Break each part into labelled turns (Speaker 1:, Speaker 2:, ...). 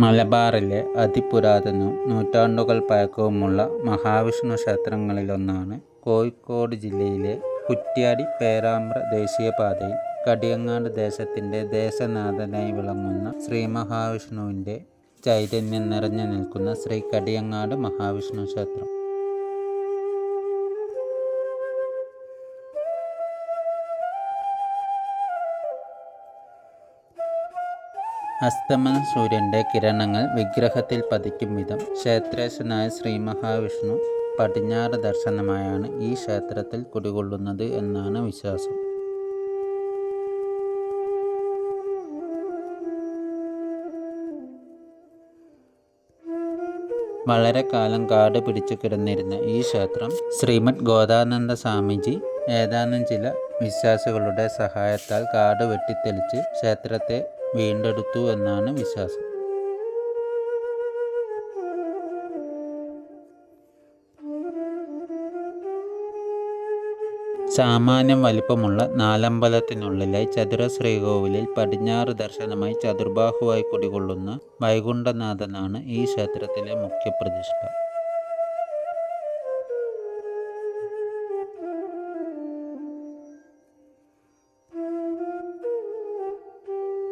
Speaker 1: മലബാറിലെ അതിപുരാതനവും നൂറ്റാണ്ടുകൾ പഴക്കവുമുള്ള മഹാവിഷ്ണു ക്ഷേത്രങ്ങളിലൊന്നാണ് കോഴിക്കോട് ജില്ലയിലെ കുറ്റ്യാടി പേരാമ്പ്ര ദേശീയപാതയിൽ കടിയങ്ങാട് ദേശത്തിന്റെ ദേശനാഥനായി വിളങ്ങുന്ന ശ്രീ മഹാവിഷ്ണുവിന്റെ ചൈതന്യം നിറഞ്ഞു നിൽക്കുന്ന ശ്രീ കടിയങ്ങാട് മഹാവിഷ്ണു ക്ഷേത്രം. അസ്തമന സൂര്യന്റെ കിരണങ്ങൾ വിഗ്രഹത്തിൽ പതിക്കും വിധം ക്ഷേത്രേശനായ ശ്രീ മഹാവിഷ്ണു പടിഞ്ഞാറ് ദർശനമായാണ് ഈ ക്ഷേത്രത്തിൽ കുടികൊള്ളുന്നത് എന്നാണ് വിശ്വാസം. വളരെ കാലം കാട് പിടിച്ചു കിടന്നിരുന്ന ഈ ക്ഷേത്രം ശ്രീമദ് ഗോദാനന്ദ സ്വാമിജി ഏതാനും ചില വിശ്വാസികളുടെ സഹായത്താൽ കാട് വെട്ടിത്തെളിച്ച് ക്ഷേത്രത്തെ വീണ്ടെടുത്തു എന്നാണ് വിശ്വാസം. സാമാന്യം വലിപ്പമുള്ള നാലമ്പലത്തിനുള്ളിലെ ചതുര ശ്രീകോവിലിൽ പടിഞ്ഞാറ് ദർശനമായി ചതുർബാഹുവായി കുടികൊള്ളുന്ന വൈകുണ്ഠനാഥനാണ് ഈ ക്ഷേത്രത്തിലെ മുഖ്യപ്രതിഷ്ഠ.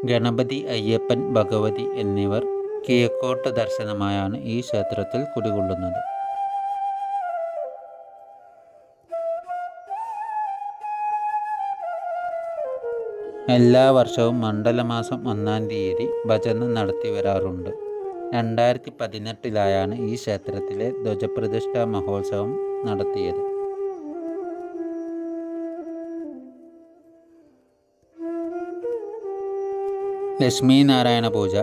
Speaker 1: ഗണപതി അയ്യപ്പൻ ഭഗവതി എന്നിവർ കിഴക്കോട്ട് ദർശനമായാണ് ഈ ക്ഷേത്രത്തിൽ കുടികൊള്ളുന്നത്. എല്ലാ വർഷവും മണ്ഡലമാസം ഒന്നാം തീയതി ഭജന നടത്തി വരാറുണ്ട്. രണ്ടായിരത്തി പതിനെട്ടിലായാണ് ഈ ക്ഷേത്രത്തിലെ ധ്വജപ്രതിഷ്ഠാ മഹോത്സവം നടത്തിയത്. ലക്ഷ്മി നാരായണ പൂജ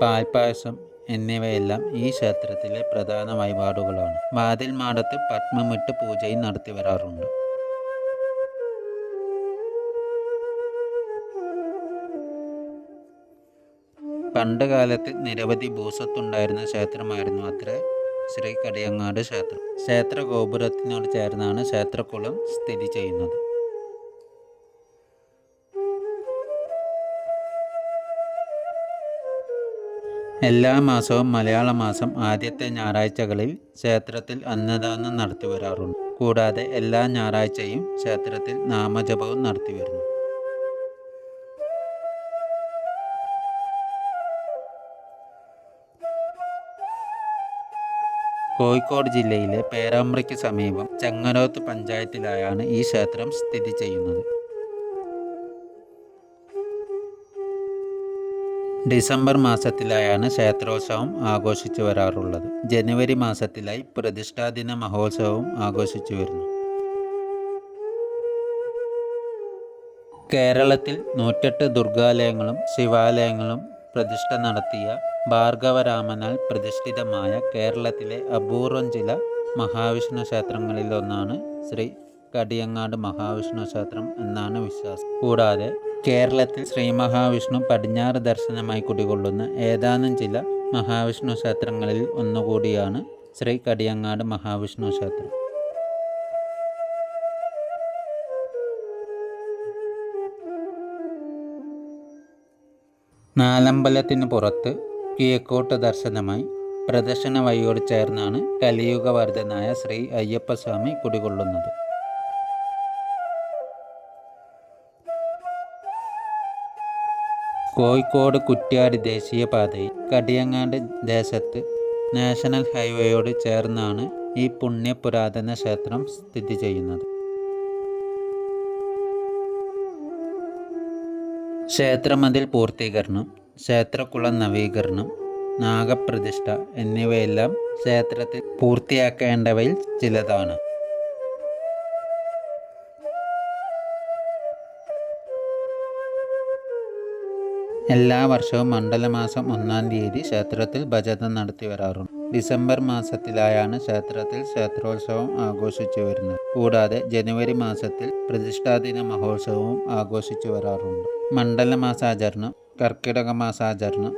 Speaker 1: പാൽപ്പായസം എന്നിവയെല്ലാം ഈ ക്ഷേത്രത്തിലെ പ്രധാന വഴിപാടുകളാണ്. വാതിൽ മാടത്ത് പത്മമിട്ട് പൂജയും നടത്തി വരാറുണ്ട്. പണ്ട് കാലത്ത് നിരവധി ഭൂസ്വത്തുണ്ടായിരുന്ന ക്ഷേത്രമായിരുന്നു അത്ര ശ്രീ കടിയങ്ങാട് ക്ഷേത്രം. ക്ഷേത്ര ഗോപുരത്തിനോട് ചേർന്നാണ് ക്ഷേത്രക്കുളം സ്ഥിതി ചെയ്യുന്നത്. എല്ലാ മാസവും മലയാള മാസം ആദ്യത്തെ ഞായറാഴ്ചകളിൽ ക്ഷേത്രത്തിൽ അന്നദാനം നടത്തി വരാറുണ്ട്. കൂടാതെ എല്ലാ ഞായറാഴ്ചയും ക്ഷേത്രത്തിൽ നാമജപവും നടത്തി വരുന്നു. കോഴിക്കോട് ജില്ലയിലെ പേരാമ്പ്രയ്ക്ക് സമീപം ചെങ്ങനോത്ത് പഞ്ചായത്തിലായാണ് ഈ ക്ഷേത്രം സ്ഥിതി ചെയ്യുന്നത്. ഡിസംബർ മാസത്തിലായാണ് ക്ഷേത്രോത്സവം ആഘോഷിച്ചു വരാറുള്ളത്. ജനുവരി മാസത്തിലായി പ്രതിഷ്ഠാദിന മഹോത്സവവും ആഘോഷിച്ചു വരുന്നു. കേരളത്തിൽ നൂറ്റെട്ട് ദുർഗാലയങ്ങളും ശിവാലയങ്ങളും പ്രതിഷ്ഠ നടത്തിയ ഭാർഗവരാമനാൽ പ്രതിഷ്ഠിതമായ കേരളത്തിലെ അപൂർവം ചില മഹാവിഷ്ണു ക്ഷേത്രങ്ങളിലൊന്നാണ് ശ്രീ കടിയങ്ങാട് മഹാവിഷ്ണു ക്ഷേത്രം എന്നാണ് വിശ്വാസം. കൂടാതെ കേരളത്തിൽ ശ്രീ മഹാവിഷ്ണു പടിഞ്ഞാറ് ദർശനമായി കുടികൊള്ളുന്ന ഏതാനും ചില മഹാവിഷ്ണു ക്ഷേത്രങ്ങളിൽ ഒന്നുകൂടിയാണ് ശ്രീ കടിയങ്ങാട് മഹാവിഷ്ണു ക്ഷേത്രം. നാലമ്പലത്തിന് പുറത്ത് കിഴക്കോട്ട് ദർശനമായി പ്രദർശന വഴിയോട് ചേർന്നാണ് കലിയുഗവർദ്ധനായ ശ്രീ അയ്യപ്പസ്വാമി കുടികൊള്ളുന്നത്. കോഴിക്കോട് കുറ്റ്യാടി ദേശീയപാതയിൽ കടിയങ്ങാട് ദേശത്ത് നാഷണൽ ഹൈവേയോട് ചേർന്നാണ് ഈ പുണ്യ പുരാതന ക്ഷേത്രം സ്ഥിതി ചെയ്യുന്നത്. ക്ഷേത്രമതിൽ പൂർത്തീകരണം ക്ഷേത്രക്കുളം നവീകരണം നാഗപ്രതിഷ്ഠ എന്നിവയെല്ലാം ക്ഷേത്രത്തിൽ പൂർത്തിയാക്കേണ്ടവയിൽ ചിലതാണ്. എല്ലാ വർഷവും മണ്ഡലമാസം ഒന്നാം തീയതി ക്ഷേത്രത്തിൽ ഭജന നടത്തി വരാറുണ്ട്. ഡിസംബർ മാസത്തിലായാണ് ക്ഷേത്രത്തിൽ ക്ഷേത്രോത്സവം ആഘോഷിച്ചു വരുന്നത്. കൂടാതെ ജനുവരി മാസത്തിൽ പ്രതിഷ്ഠാദിന മഹോത്സവവും ആഘോഷിച്ചു വരാറുണ്ട്. മണ്ഡലമാസാചരണം കർക്കിടക മാസാചരണം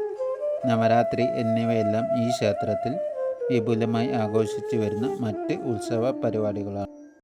Speaker 1: നവരാത്രി എന്നിവയെല്ലാം ഈ ക്ഷേത്രത്തിൽ വിപുലമായി ആഘോഷിച്ചു വരുന്ന മറ്റ് ഉത്സവ പരിപാടികളാണ്.